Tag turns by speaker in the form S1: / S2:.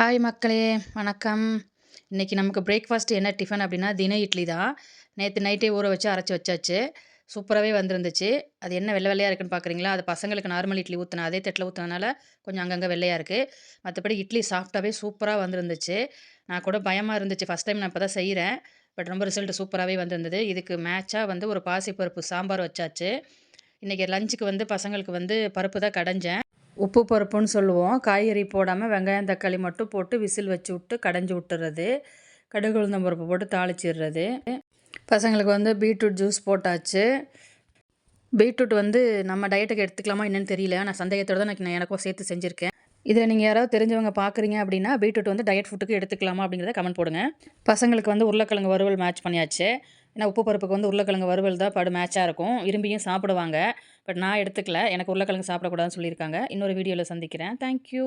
S1: Hi மக்களே. வணக்கம். இன்றைக்கி நமக்கு பிரேக்ஃபாஸ்ட் என்ன டிஃபன் அப்படின்னா தின இட்லி தான். நேற்று நைட்டே ஊற வச்சு அரைச்சி வச்சாச்சு. சூப்பராகவே வந்திருந்துச்சு. அது என்ன வெள்ளை வெள்ளையாக இருக்குன்னு பார்க்குறீங்களா அது பசங்களுக்கு நார்மல் இட்லி ஊற்றினா அதே தட்டில் ஊற்றினால கொஞ்சம் அங்கங்கே வெள்ளையாக இருக்குது மற்றபடி இட்லி சாஃப்டாகவே சூப்பராக வந்திருந்துச்சு. நான் கூட பயமாக இருந்துச்சு. ஃபஸ்ட் டைம் நான் இப்போ தான் செய்கிறேன் பட் ரொம்ப ரிசல்ட் சூப்பராகவே வந்திருந்தது. இதுக்கு மேட்சாக வந்து ஒரு பாசிப்பருப்பு சாம்பார் வச்சாச்சு. இன்றைக்கி லஞ்சுக்கு வந்து பசங்களுக்கு வந்து பருப்பு தான் கடைஞ்சேன். உப்பு பருப்புன்னு சொல்லுவோம். காய்கறி போடாமல் வெங்காயம் தக்காளி மட்டும் போட்டு விசில் வச்சு விட்டு கடைஞ்சி விட்டுறது. கடுகு உளுந்தம் பருப்பு போட்டு தாளிச்சிடுறது. பசங்களுக்கு வந்து பீட்ரூட் ஜூஸ் போட்டாச்சு. பீட்ரூட் வந்து நம்ம டயட்டுக்கு எடுத்துக்கலாமா என்னன்னு தெரியல. நான் சந்தேகத்தோடு தான் நான் எனக்கும் சேர்த்து செஞ்சுருக்கேன். இதை நீங்கள் யாராவது தெரிஞ்சவங்க பார்க்குறீங்க அப்படின்னா பீட்ரூட் வந்து டயட் ஃபுட்டுக்கு எடுத்துக்கலாமா அப்படிங்கிறத கமெண்ட் போடுங்க. பசங்களுக்கு வந்து உருளைக்கிழங்கு வறுவல் மேட்ச் பண்ணியாச்சு. ஏன்னா உப்பு பருப்புக்கு வந்து உருளைக்கிழங்கு வறுவல் தான் படு மேட்சாக இருக்கும். விரும்பியும் சாப்பிடுவாங்க. பட் நான் எடுத்துக்கல. எனக்கு உருளைக்கிழங்கு சாப்பிடக்கூடாதுன்னு சொல்லியிருக்காங்க. இன்னொரு வீடியோவில் சந்திக்கிறேன். தேங்க்யூ